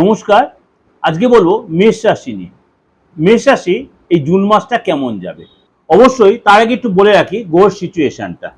নমস্কার, আজকে বলব মেষ রাশি নিয়ে। মেষ রাশি এই জুন মাসটা কেমন যাবে? অবশ্যই তার আগে একটু বলে রাখি গোর সিচুয়েশনটা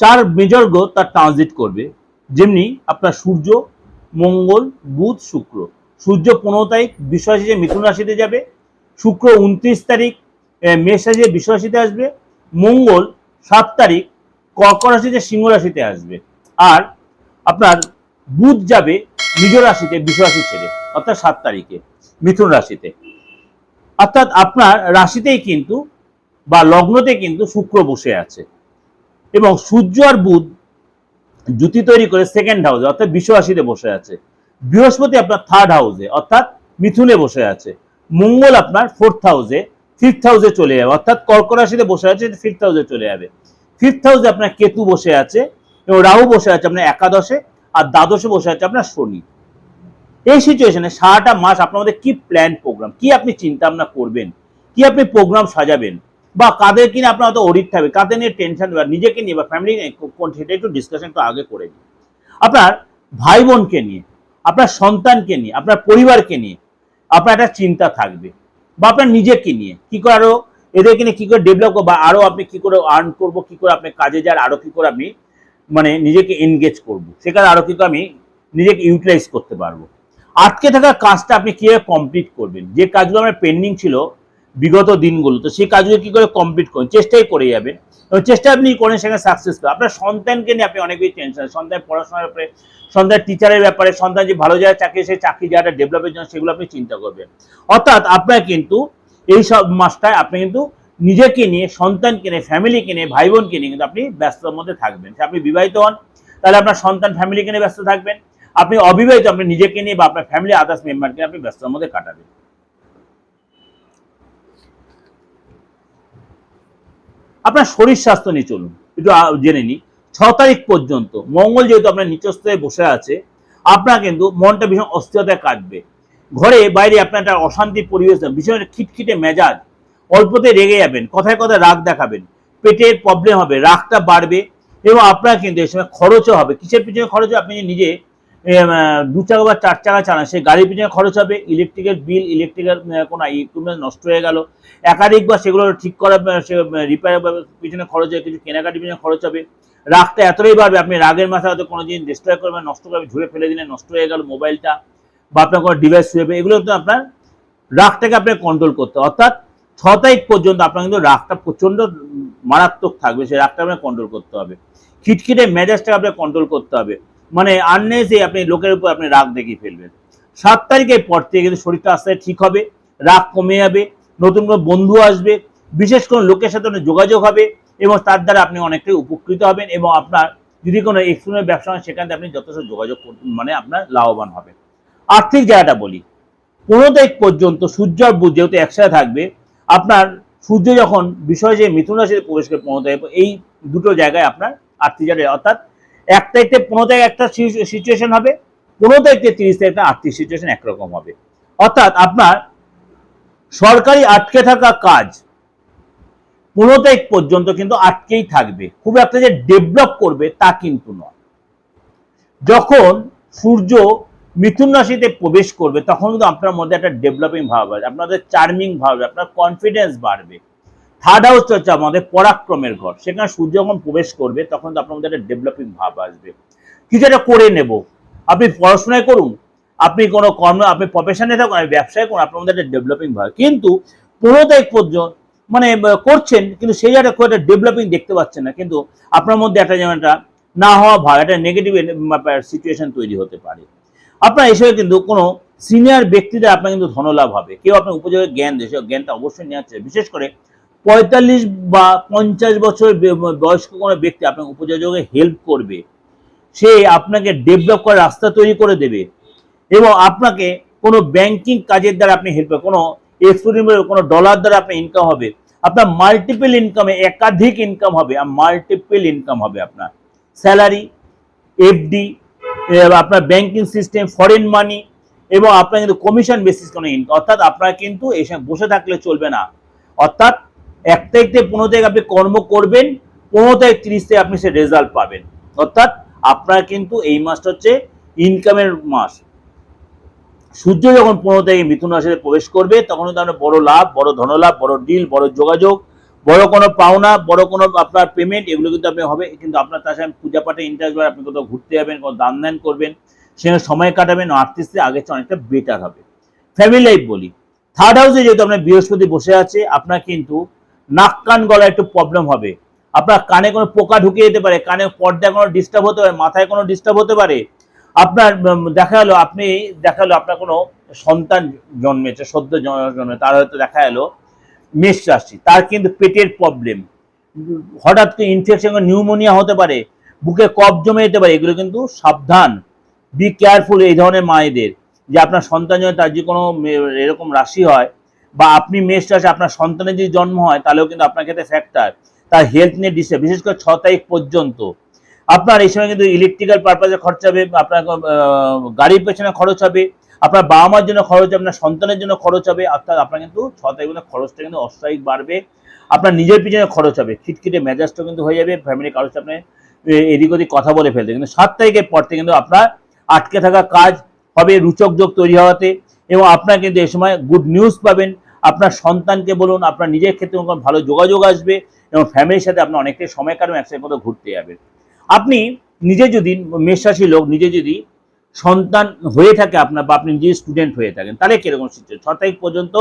চার মেজর গ্রহ তার ট্রানজিট করবে। যেমনি আপনার সূর্য, মঙ্গল, বুধ, শুক্র। সূর্য পনেরো তারিখ বিশ্বরাশিতে মিথুন রাশিতে যাবে। শুক্র উনত্রিশ তারিখ মেষ রাশিতে আসবে। মঙ্গল সাত তারিখ, কর্ক রাশিতে সিংহ রাশিতে আসবে। আর আপনার বুধ যাবে নিজ রাশিতে রাশি ছেড়ে অর্থাৎ সাত তারিখে, মিথুন রাশিতে। অর্থাৎ আপনার রাশিতেই কিন্তু বা লগ্নতে কিন্তু শুক্র বসে আছে। এবং সূর্য আর বুধ জুতি তৈরি করে সেকেন্ড হাউসে অর্থাৎ বিশ্ব রাশিতে বসে আছে। বৃহস্পতি আপনার থার্ড হাউসে অর্থাৎ মিথুনে বসে আছে। মঙ্গল আপনার ফোর্থ হাউসে ফিফথ হাউসে চলে যাবে, অর্থাৎ কর্ক রাশিতে বসে আছে ফিফথ হাউসে চলে যাবে। ফিফথ হাউসে আপনার কেতু বসে আছে এবং রাহু বসে আছে আপনার একাদশে আর দ্বাদশে বসে আছে আপনার শনি। এই সিচুয়েশনে সারাটা মাস মধ্যে কি প্ল্যান প্রোগ্রাম কি আপনি চিন্তা ভাবনা করবেন? কি আপনি প্রোগ্রাম সাজাবেন? বা কাদের কিনে আপনার হয়তো অডিট থাকবে? কাদের নিয়ে টেনশন বা নিজেকে নিয়ে বা ফ্যামিলি নিয়ে সেটা একটু ডিসকাশন একটু আগে করে নিই আপনার ভাই বোনকে নিয়ে, আপনার সন্তানকে নিয়ে, আপনার পরিবারকে নিয়ে আপনার একটা চিন্তা থাকবে। বা আপনার নিজেকে নিয়ে কি করে আরও এদেরকে নিয়ে কি করে ডেভেলপ বা আরও আপনি কি করে আর্ন করব, কি করে আপনি কাজে যান, আরও কি করে আমি মানে নিজেকে এনগেজ করব। সেখানে আরও কি করে আমি নিজেকে ইউটিলাইজ করতে পারব। আটকে থাকা কাজটা আপনি কীভাবে কমপ্লিট করবেন? যে কাজগুলো আমার পেন্ডিং ছিল বিগত দিনগুলো, তো সেই কাজগুলো কি করে কমপ্লিট করবেন? চেষ্টাই করে যাবেন। এবং চেষ্টা আপনি করেন সেখানে সাকসেস আপনার সন্তানকে নিয়ে আপনি অনেক বেশি টেনশন সন্তান পড়াশোনার ব্যাপারে, সন্তানের টিচারের ব্যাপারে, সন্তান যে ভালো জায়গায় চাকরি সেই চাকরি জায়গাটা ডেভেলপের জন্য সেগুলো আপনি চিন্তা করবেন। অর্থাৎ আপনার কিন্তু এই সব মাসটায় আপনি কিন্তু নিজেকে নিয়ে, সন্তানকে নিয়ে ফ্যামিলিকে নিয়ে ভাই বোনকে নিয়ে কিন্তু আপনি ব্যস্ততার মধ্যে থাকবেন। আপনি বিবাহিত হন, তাহলে আপনার সন্তান ফ্যামিলিকে নিয়ে ব্যস্ত থাকবেন। আপনি অবিবাহিত, আপনি নিজেকে নিয়ে বা আপনার ফ্যামিলি আদার্স মেম্বারকে আপনি ব্যস্ততার মধ্যে কাটাবেন। আপনার শরীর স্বাস্থ্য নিয়ে চলুন, একটু জেনে নিই। ছ তারিখ পর্যন্ত, মঙ্গল যেহেতু আপনার নিচস্থে বসে আছে, আপনার কিন্তু মনটা ভীষণ অস্থিরতায় কাটবে। ঘরে বাইরে আপনার একটা অশান্তির পরিবেশ, ভীষণ খিটখিটে মেজাজ অল্পতে রেগে যাবেন, কথায় কথায় রাগ দেখাবেন, পেটের প্রবলেম হবে, রাগটা বাড়বে এবং আপনার কিন্তু এই সময় খরচও হবে কিসের পিছনে খরচ আপনি নিজে দু চাকা বা চার চাকা চালান, সেই গাড়ির পিছনে খরচ হবে ইলেকট্রিকের বিল ইলেকট্রিকের কোনো ইকুইপমেন্ট নষ্ট হয়ে গেল, একাধিক বা সেগুলো ঠিক করার সে রিপেয়ার পিছনে খরচ হবে, কিছু কেনাকাটির পিছনে খরচ হবে, রাগটা এতটাই বাড়বে, আপনি রাগের মাথায় হয়তো কোনো জিনিস ডিস্ট্রয় করবেন নষ্ট করবেন ঝুড়ে ফেলে দিলেন, নষ্ট হয়ে গেল মোবাইলটা বা আপনার কোনো ডিভাইস ছুঁয়ে এগুলো তো আপনার রাগটাকে আপনাকে কন্ট্রোল করতে। অর্থাৎ ছ তারিখ পর্যন্ত আপনার কিন্তু রাগটা প্রচণ্ড মারাত্মক থাকবে, সেই রাগটা আপনাকে কন্ট্রোল করতে হবে। খিটখিটে মেজাজটাকে আপনাকে কন্ট্রোল করতে হবে। মানে আননেসে আপনি লোকের উপর আপনি রাগ দেখিয়ে ফেলবেন। সাত তারিখের পর থেকে কিন্তু শরীরটা আস্তে ঠিক হবে, রাগ কমে যাবে, নতুন কোনো বন্ধু আসবে, বিশেষ কোনো লোকের সাথে যোগাযোগ হবে এবং তার দ্বারা আপনি অনেকটাই উপকৃত হবেন এবং আপনার যদি কোনো এক্সপ্রিমেন্ট ব্যবসা হয়, সেখানে আপনি যথেষ্ট যোগাযোগ মানে আপনার লাভবান হবেন। আর্থিক জায়গাটা বলি। পনেরো তারিখ পর্যন্ত সূর্য আর বুধ যেহেতু একসাথে থাকবে আপনার সূর্য যখন বিষয় যে মিথুন রাশিতে প্রবেশ করে পনেরো তারিখ, এই দুটো জায়গায় আপনার আর্থিক অর্থাৎ এক তারিখ পনেরো তারিখ একটা সিচুয়েশন হবে, পনেরো তারিখ তিরিশ তারিখ একটা আর্থিক সিচুয়েশন একরকম হবে। অর্থাৎ আপনার সরকারি আটকে থাকা কাজ পনেরো তারিখ পর্যন্ত কিন্তু আটকেই থাকবে। খুব একটা যে ডেভেলপ করবে তা কিন্তু নয়। যখন সূর্য মিথুন রাশিতে প্রবেশ করবে, তখন কিন্তু আপনার মধ্যে একটা ডেভেলপিং ভাব আসবে আপনাদের চার্মিং ভাব আপনার কনফিডেন্স বাড়বে। থার্ড হাউস হচ্ছে আমাদের পরাক্রমের ঘর, সেখানে সূর্য যখন প্রবেশ করবে, তখন আপনার মধ্যে একটা ডেভেলপিং ভাব আসবে। কিছু একটা করে নেব। আপনি পড়াশোনায় করুন, আপনি কোনো কর্ম, আপনি প্রফেশনে থাকুন, আপনি ব্যবসায় করুন, আপনার মধ্যে একটা ডেভেলপিং ভাব। কিন্তু পনেরো তারিখ পর্যন্ত মানে করছেন, কিন্তু সেই জায়গাটা খুব একটা ডেভেলপিং দেখতে পাচ্ছেন না, কিন্তু আপনার মধ্যে একটা যেমন একটা না হওয়া ভাব, একটা নেগেটিভ সিচুয়েশন তৈরি হতে পারে। আপনার এসবে কিন্তু কোনো সিনিয়র ব্যক্তিদের আপনার কিন্তু ধনলাভ হবে। কেউ আপনার উপযোগী জ্ঞান সেই জ্ঞানটা অবশ্যই নেওয়া চাই বিশেষ করে পঁয়তাল্লিশ বা পঞ্চাশ বছর বয়স্ক কোনো ব্যক্তি আপনার উপযোগে হেল্প করবে। সে আপনাকে ডেভেলপ করার রাস্তা তৈরি করে দেবে এবং আপনাকে কোনো ব্যাংকিং কাজের দ্বারা আপনি হেল্প কোনো এক্সপোর্ট কোনো ডলার দ্বারা আপনার ইনকাম হবে। আপনার মাল্টিপল ইনকামে একাধিক ইনকাম হবে, আর মাল্টিপল ইনকাম হবে আপনার। স্যালারি এফডি আপনার ব্যাংকিং সিস্টেম ফরেন মানি এবং আপনার কিন্তু কমিশন বেসিস কোনো ইনকাম অর্থাৎ আপনার কিন্তু এসব বসে থাকলে চলবে না। অর্থাৎ এক তারিখ থেকে পনেরো তারিখ আপনি কর্ম করবেন, পনেরো তারিখ তিরিশ তারিখ আপনি সে রেজাল্ট পাবেন। অর্থাৎ আপনার কিন্তু এই মাসটা হচ্ছে ইনকামের মাস। সূর্য যখন পনেরো তারিখে মিথুন রাশিতে প্রবেশ করবে, তখন কিন্তু আপনার বড় লাভ, বড় ধনলাভ, বড় ডিল বড় যোগাযোগ বড় কোনো পাওনা, বড় কোনো আপনার পেমেন্ট এগুলো কিন্তু আপনি হবে। কিন্তু আপনার তার সাথে পূজা পাঠে ইন্টারেস্ট হবে আপনি কোথাও ঘুরতে যাবেন কোনো দান দান করবেন, সেখানে সময় কাটাবেন আর্থিক আগের চেয়ে অনেকটা বেটার হবে। ফ্যামিলি লাইফ বলি। থার্ড হাউসে যেহেতু আপনার বৃহস্পতি বসে আছে, আপনার কিন্তু নাক কান গলা একটু প্রবলেম হবে। আপনার কানে কোনো পোকা ঢুকে যেতে পারে, কানে পর্দায় কোনো ডিস্টার্ব হতে পারে, মাথায় কোনো ডিস্টার্ব হতে পারে। আপনার দেখা গেলো, আপনি, দেখা গেলো, আপনার কোনো সন্তান জন্মেছে, সদ্য জন্মে তার হয়তো দেখা গেলো মেষ রাশি, তার কিন্তু পেটের প্রবলেম হঠাৎ করে ইনফেকশন নিউমোনিয়া হতে পারে, বুকে কফ জমে যেতে পারে, এগুলো কিন্তু সাবধান। বি কেয়ারফুল এই ধরনের মায়েদের, যে আপনার সন্তান জন্য তার যে কোনো এরকম রাশি হয়, বা আপনি মেষ রাশি, আপনার সন্তানের যদি জন্ম হয়, তাহলেও কিন্তু আপনার ক্ষেত্রে ফ্যাক্টর তার হেলথ নিয়ে ডিস্টার্ব বিশেষ করে ছ তারিখ পর্যন্ত। আপনার এই সময় কিন্তু ইলেকট্রিক্যাল পারপাসে খরচ হবে, আপনার গাড়ির পেছনে খরচ হবে আপনার বাবা মার জন্য খরচ আপনার সন্তানের জন্য খরচ হবে, অর্থাৎ আপনার কিন্তু ছ তারিখ পর্যন্ত খরচটা কিন্তু অস্বাভাবিক বাড়বে। আপনার নিজের পিছনে খরচ হবে, খিটখিটে মেজাজটা কিন্তু হয়ে যাবে ফ্যামিলি কারোর সাথে এদিক ওদিক কথা বলে ফেলতে কিন্তু সাত তারিখের পর থেকে কিন্তু আপনার আটকে থাকা কাজ হবে, রুচক যোগ তৈরি হওয়াতে এবং আপনার কিন্তু এই সময় গুড নিউজ পাবেন। আপনার সন্তানকে বলুন, আপনার নিজের ক্ষেত্রে কোনো ভালো যোগাযোগ আসবে এবং ফ্যামিলির সাথে আপনার অনেকটাই সময় কাটাবেন একসাথে কোথাও ঘুরতে যাবেন আপনি নিজে যদি মেষরাশি লোক নিজে যদি সন্তান হয়ে থাকে আপনার বা আপনি নিজে স্টুডেন্ট হয়ে থাকেন, তাহলে কীরকম সিচুয়েশন ছ তারিখ পর্যন্ত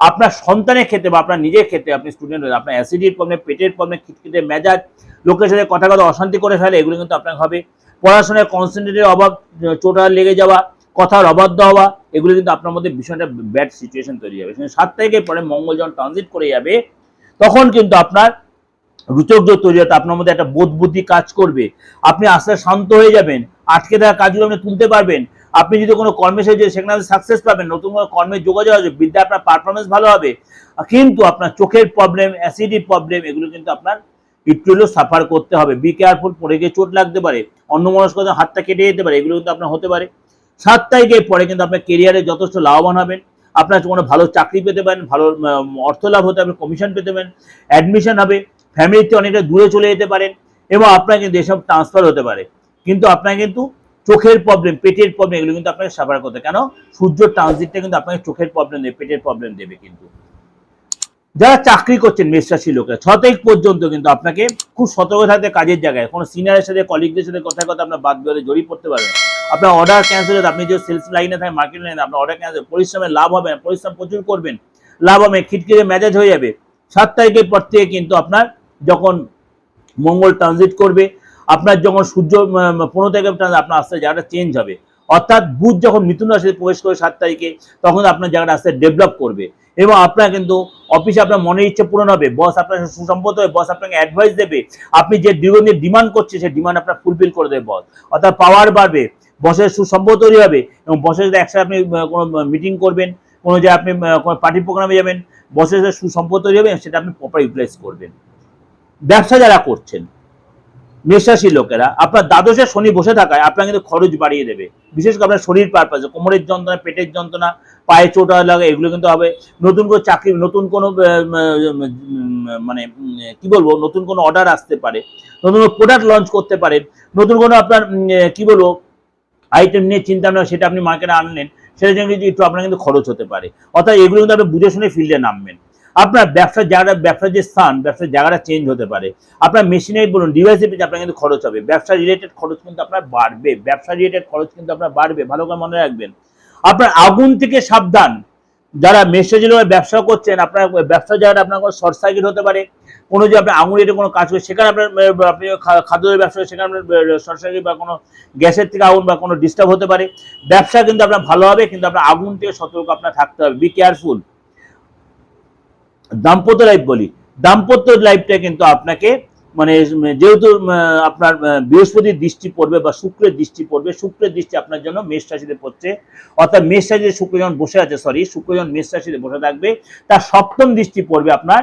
আপনার সন্তানের ক্ষেত্রে বা আপনার নিজের ক্ষেত্রে আপনি স্টুডেন্ট হয়ে, আপনার অ্যাসিডির প্রবলেম পেটের প্রবলেম খিটখিটে মেজাজ, লোকের সাথে কথা কথা অশান্তি করে ফেলে, এগুলো কিন্তু আপনার হবে। পড়াশোনায় কনসেন্ট্রেটের অভাব চোটা লেগে যাওয়া, কথার অবাধ্য হওয়া, এগুলো কিন্তু আপনার মধ্যে ভীষণ একটা ব্যাড সিচুয়েশন তৈরি হবে। সাত তারিখের পরে মঙ্গল যখন ট্রানজিট করে যাবে, তখন কিন্তু আপনার রুচক যোগ তৈরি হতে আপনার মধ্যে একটা বোধ বুদ্ধি কাজ করবে। আপনি আস্তে আস্তে শান্ত হয়ে যাবেন আটকে থাকা কাজগুলো আপনি তুলতে পারবেন। আপনি যদি কোনো কর্মে সেজে সেখানে সাকসেস পাবেন, নতুন কোনো কর্মের যোগাযোগ হবে বিদ্যা আপনার পারফরমেন্স ভালো হবে, কিন্তু আপনার চোখের প্রবলেম অ্যাসিডির প্রবলেম এগুলো কিন্তু আপনার একটু হলেও সাফার করতে হবে। বি কেয়ারফুল পড়ে গিয়ে চোট লাগতে পারে অন্য মনস্কতা হাতটা কেটে যেতে পারে, এগুলো কিন্তু আপনার হতে পারে। সাত তারিখের পরে কিন্তু আপনার কেরিয়ারে যথেষ্ট লাভবান হবেন। আপনার কোনো ভালো চাকরি পেতে পারেন, ভালো অর্থ লাভ হতে হবে কমিশন পেতে পারেন অ্যাডমিশন হবে ফ্যামিলিতে অনেকটা দূরে চলে যেতে পারেন, এবং আপনার কিন্তু এসব ট্রান্সফার হতে পারে। কিন্তু আপনার কিন্তু চোখের প্রবলেম পেটের প্রবলেম এগুলো কিন্তু আপনাকে সাফার করতে কেন? সূর্য ট্রানজিটটা কিন্তু আপনাকে চোখের প্রবলেম দেবে, পেটের প্রবলেম দেবে কিন্তু। যারা চাকরি করছেন, মেষরাশি লোকেরা ছ তারিখ পর্যন্ত কিন্তু আপনাকে খুব সতর্ক থাকতে কাজের জায়গায়। কোনো সিনিয়রের সাথে কলিগদের সাথে কথায় কথা আপনার বাদ বিবাদে জড়িয়ে পড়তে পারবেন আপনার অর্ডার ক্যান্সেল হতে আপনি যে সেলস লাইনে থাকেন মার্কেট লাইনে আপনার অর্ডার ক্যান্সেল পরিশ্রমের লাভ হবে পরিশ্রম প্রচুর করবেন। লাভ হবে খিটখিটে মেজাজ হয়ে যাবে। সাত তারিখের পর থেকে কিন্তু আপনার যখন মঙ্গল ট্রানজিট করবে আপনার যখন সূর্য পনেরো ট্রানজিট আপনার আস্তে জায়গাটা চেঞ্জ হবে। অর্থাৎ বুধ যখন মিথুন রাশিতে প্রবেশ করে সাত তারিখে, তখন আপনার জায়গাটা আস্তে ডেভেলপ করবে। এবং আপনার কিন্তু অফিসে আপনার মনের ইচ্ছে পূরণ হবে। বস আপনার সুসম্পদ হবে বস আপনাকে অ্যাডভাইস দেবে, আপনি যে দীর্ঘদিন ডিমান্ড করছে সেই ডিমান্ড আপনার ফুলফিল করে দেবে বস অর্থাৎ পাওয়ার বাড়বে বসের সুসম্পদ তৈরি হবে, এবং বসের সাথে একসাথে আপনি কোনো মিটিং করবেন, কোনো যে আপনি কোনো পার্টি প্রোগ্রামে যাবেন বসের সাথে সুসম্পদ তৈরি হবে সেটা আপনি প্রপার ইউটিলাইজ করবেন। ব্যবসা যারা করছেন মেষরাশি লোকেরা, আপনার দ্বাদশে শনি বসে থাকায় আপনার কিন্তু খরচ বাড়িয়ে দেবে। বিশেষ করে আপনার শরীর পারপাসে কোমরের যন্ত্রণা, পেটের যন্ত্রণা, পায়ে চোটা লাগা, এগুলো কিন্তু হবে। নতুন কোনো চাকরি, নতুন কোনো মানে কি বলব, নতুন কোনো অর্ডার আসতে পারে, নতুন কোনো প্রোডাক্ট লঞ্চ করতে পারেন নতুন কোনো আপনার কি বলব আইটেম নিয়ে চিন্তা ভাবনা, সেটা আপনি মার্কেটে আনলেন, সেটার জন্য কিন্তু একটু আপনার কিন্তু খরচ হতে পারে। অর্থাৎ এগুলো কিন্তু আপনি বুঝে শুনে ফিল্ডে নামবেন। আপনার ব্যবসার জায়গাটা, ব্যবসার যে স্থান, ব্যবসার জায়গাটা চেঞ্জ হতে পারে। আপনার মেশিনারি বলুন ডিভাইসের পিছনে আপনার কিন্তু খরচ হবে। ব্যবসা রিলেটেড খরচ কিন্তু আপনার বাড়বে। ব্যবসা রিলেটেড খরচ কিন্তু আপনার বাড়বে। ভালো করে মনে রাখবেন। আপনার আগুন থেকে সাবধান। যারা মেসেজের ব্যবসা করছেন, আপনার ব্যবসা জায়গাটা আপনার কোনো শর্ট সার্কিট হতে পারে। কোনো যে আপনার আঙুল রেটে কোনো কাজ করে, সেখানে আপনার, আপনি খাদ্যের ব্যবসা সেখানে আপনার শর্ট সার্কিট বা কোনো গ্যাসের থেকে আগুন বা কোনো ডিস্টার্ব হতে পারে। ব্যবসা কিন্তু আপনার ভালো হবে, কিন্তু আপনার আগুন থেকে সতর্ক আপনার থাকতে হবে। বি কেয়ারফুল দাম্পত্য লাইফ বলি, দাম্পত্য লাইফটা কিন্তু আপনাকে মানে যেহেতু আপনার বৃহস্পতির দৃষ্টি পড়বে বা শুক্রের দৃষ্টি পড়বে, শুক্রের দৃষ্টি আপনার জন্য মেষ রাশিতে পড়ছে। অর্থাৎ মেষ রাশিতে শুক্র যখন বসে আছে সরি শুক্রজন মেষ রাশিতে বসে থাকবে, তার সপ্তম দৃষ্টি পড়বে আপনার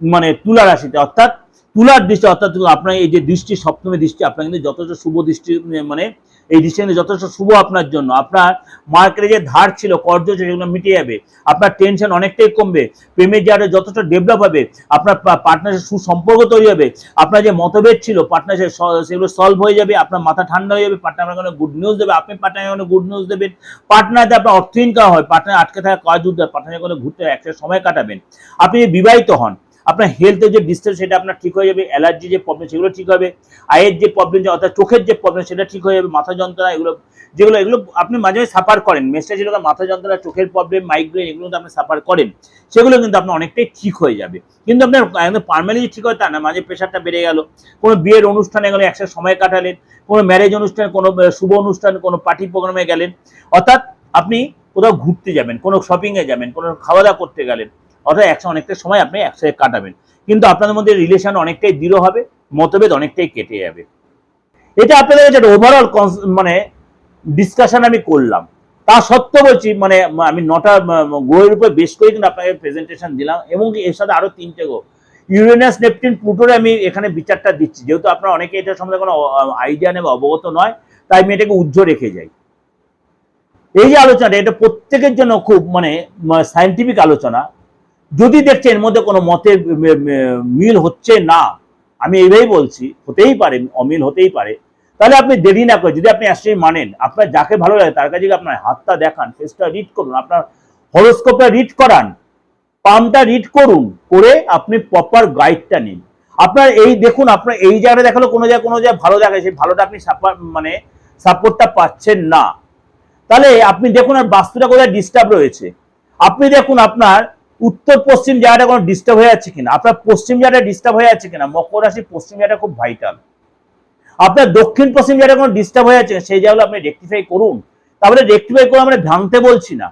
মানে তুলা রাশিতে, অর্থাৎ তুলার দৃষ্টি, অর্থাৎ আপনার এই যে দৃষ্টি, সপ্তমী দৃষ্টি, আপনার কিন্তু যথেষ্ট শুভ দৃষ্টি মানে এই ডিসিশন যথেষ্ট শুভ আপনার জন্য। আপনার মার্কেটে যে ধার ছিল ছিল, সেগুলো মিটে যাবে। আপনার টেনশন অনেকটাই কমবে। প্রেমের জায়গাটা যথেষ্ট ডেভেলপ হবে, আপনার পার্টনারের সুসম্পর্ক তৈরি হবে, আপনার যে মতভেদ ছিল পার্টনারের সেগুলো সলভ হয়ে যাবে, আপনার মাথা ঠান্ডা হয়ে যাবে পার্টনার কোনো গুড নিউজ দেবে, আপনি পার্টনার কোনো গুড নিউজ দেবেন। পার্টনারতে আপনার অর্থ ইনকাম হয় পার্টনার আটকে থাকা কাজ উদ্ধার পার্টনার কোনো ঘুরতে, একসাথে সময় কাটাবেন। আপনি বিবাহিত হন আপনার হেলথের যে ডিস্টেন্স সেটা আপনার ঠিক হয়ে যাবে অ্যালার্জি যে প্রবলেম সেগুলো ঠিক হবে, আয়ের যে প্রবলেম অর্থাৎ চোখের যে প্রবলেম সেটা ঠিক হয়ে যাবে, মাথা যন্ত্রণা এগুলো, যেগুলো, এগুলো আপনি মাঝে মাঝে সাফার করেন। মেসটা যেগুলো মাথা যন্ত্রণা, চোখের প্রবলেম মাইগ্রেন এগুলো তো আপনি সাফার করেন। সেগুলো কিন্তু আপনার অনেকটাই ঠিক হয়ে যাবে। কিন্তু আপনার একদম পারমানেন্টলি ঠিক হয় তা না, মাঝে প্রেশারটা বেড়ে গেল, কোনো বিয়ের অনুষ্ঠানে গেলে একসাথে সময় কাটালেন, কোনো ম্যারেজ অনুষ্ঠান, কোনো শুভ অনুষ্ঠান, কোনো পার্টি প্রোগ্রামে গেলেন, অর্থাৎ আপনি কোথাও ঘুরতে যাবেন, কোনো শপিংয়ে যাবেন, কোনো খাওয়া দাওয়া করতে গেলেন অর্থাৎ একসাথে অনেকটা সময় আপনি একসাথে কাটাবেন। কিন্তু আপনাদের মধ্যে রিলেশন অনেকটাই দৃঢ় হবে, মতভেদ অনেকটাই কেটে যাবে। এটা আপনাদের কাছে ওভারঅল মানে ডিসকাশন আমি করলাম। তা সত্ত্বেও বলছি মানে আমি নটা গ্রহের উপর বেশ করে কিন্তু আপনাকে প্রেজেন্টেশন দিলাম এবং এর সাথে আরও তিনটে গো ইউরেনাস নেপটিন প্লুটোরে আমি এখানে বিচারটা দিচ্ছি। যেহেতু আপনারা অনেকে এটা সম্বন্ধে কোনো আইডিয়া নেবে অবগত নয়, তাই আমি এটাকে উজ্জ্বল রেখে যাই। এই যে আলোচনাটা, এটা প্রত্যেকের জন্য খুব মানে সায়েন্টিফিক আলোচনা। যদি দেখছেন এর মধ্যে কোনো মতের মিল হচ্ছে না, আমি এইভাবেই বলছি, হতেই পারে, অমিল হতেই পারে, তাহলে আপনি দেরি না করে, যদি আপনি অ্যাস্ট্রোনমি মানেন, আপনার যাকে ভালো লাগে তার কাছে আপনার হাতটা দেখান ফেসটা রিড করুন, আপনার হরোস্কোপটা রিড করান পামটা রিড করুন, করে আপনি প্রপার গাইডটা নিন। আপনার এই দেখুন, আপনার এই জায়গাটা দেখাল, কোনো জায়গায় কোনো জায়গায় ভালো দেখায় সেই ভালোটা আপনি সাপোর্ট মানে সাপোর্টটা পাচ্ছেন না। তাহলে আপনি দেখুন আর বাস্তুটা কোথায় ডিস্টার্ব রয়েছে। আপনি দেখুন আপনার উত্তর পশ্চিম জায়গাটা কোনো ডিস্টার্ব হয়ে যাচ্ছে কিনা? আপনার পশ্চিম জায়গাটা ডিস্টার্ব হয়ে যাচ্ছে কিনা? মকর রাশি পশ্চিম জায়গাটা খুব ভাইটাল আপনার দক্ষিণ পশ্চিম জায়গাটা কোনো ডিস্টার্ব হয়ে যাচ্ছে সেই জায়গাগুলো আপনি রেক্টিফাই করুন। তারপরে রেক্টিফাই করে আমরা ভাঙতে বলছি না।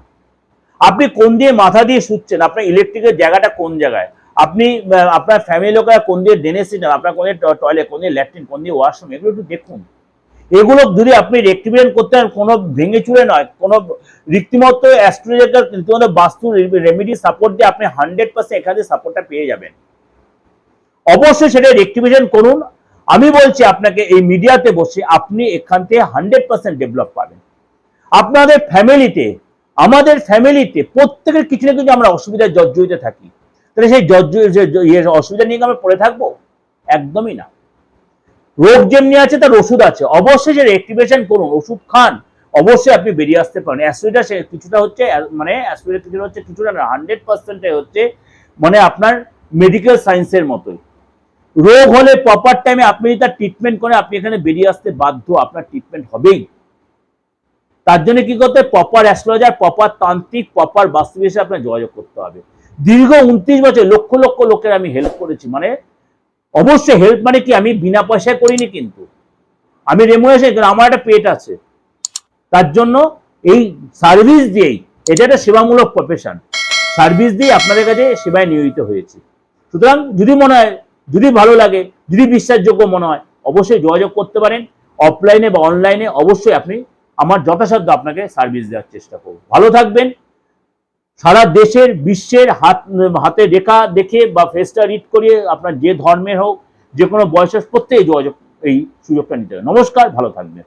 আপনি কোন দিয়ে মাথা দিয়ে শুচ্ছেন? আপনার ইলেকট্রিকের জায়গাটা কোন জায়গায়? আপনি আপনার ফ্যামিলি লোকেরা কোন দিয়ে ডেনে সিটার আপনার কোন দিয়ে টয়লেট কোন দিয়ে ল্যাট্রিন, কোন দিয়ে ওয়াশরুম এগুলো একটু দেখুন। এগুলো যদি আপনি রেক্টিফিকেশন করতে পারেন কোনো ভেঙে চুরে নয়, কোনো রীতিমতো অ্যাস্ট্রোলজিক্যাল রীতিমতো বাস্তু রেমেডি সাপোর্ট দিয়ে আপনি হান্ড্রেড পার্সেন্ট এখানে সাপোর্টটা পেয়ে যাবেন। অবশ্যই সেটা রেক্টিফিকেশন করুন। আমি বলছি আপনাকে, এই মিডিয়াতে বসে আপনি এখান থেকে হান্ড্রেড পার্সেন্ট ডেভেলপ পাবেন। আপনাদের ফ্যামিলিতে আমাদের ফ্যামিলিতে প্রত্যেকের কিছু না কিছু আমরা অসুবিধায় জর্জরিত থাকি। তাহলে সেই জর্জর অসুবিধা নিয়ে আমরা পড়ে থাকব? একদমই না। রোগ যেমনি আছে, তার ওষুধ আছে। অবশ্যই যে অ্যাক্টিভেশন করুন, ওষুধ খান। অবশ্যই আপনি বেরিয়ে আসতে পারেন। অ্যাসিডটা কিছুটা হচ্ছে মানে অ্যাসিডের কিছুটা হচ্ছে, কিছুটা না হান্ড্রেড পার্সেন্টে হচ্ছে মানে আপনার মেডিকেল সায়েন্সের মতোই। রোগ হলে প্রপার টাইমে আপনি তার ট্রিটমেন্ট করে আপনি এখানে বেরিয়ে আসতে বাধ্য, আপনার ট্রিটমেন্ট হবেই। তার জন্য কি করতে প্রপার অ্যাস্ট্রোলজার প্রপার তান্ত্রিক প্রপার বাস্তব আপনার যোগাযোগ করতে হবে। দীর্ঘ উনত্রিশ বছর, লক্ষ লক্ষ লোকের আমি হেল্প করেছি। মানে অবশ্যই হেল্প মানে কি? আমি বিনা পয়সায় করিনি কিন্তু। আমি রেমুনেশন কিন্তু আমার একটা পেট আছে। তার জন্য এই সার্ভিস দিয়েই, এটা একটা সেবামূলক প্রফেশন সার্ভিস দিয়ে আপনাদের কাছে সেবায় নিয়োজিত হয়েছে। সুতরাং যদি মনে হয়, যদি ভালো লাগে, যদি বিশ্বাসযোগ্য মনে হয়, অবশ্যই যোগাযোগ করতে পারেন। অফলাইনে বা অনলাইনে অবশ্যই আপনি আমার যথাসাধ্য আপনাকে সার্ভিস দেওয়ার চেষ্টা করব। ভালো থাকবেন। সারা দেশের বিশ্বের হাত, হাতে রেখা দেখে বা ফেসটা রিড করিয়ে আপনার যে ধর্মের হোক, যে কোনো বয়সের প্রত্যেকে যোগাযোগ, এই সুযোগটা নিতে হবে নমস্কার, ভালো থাকবেন।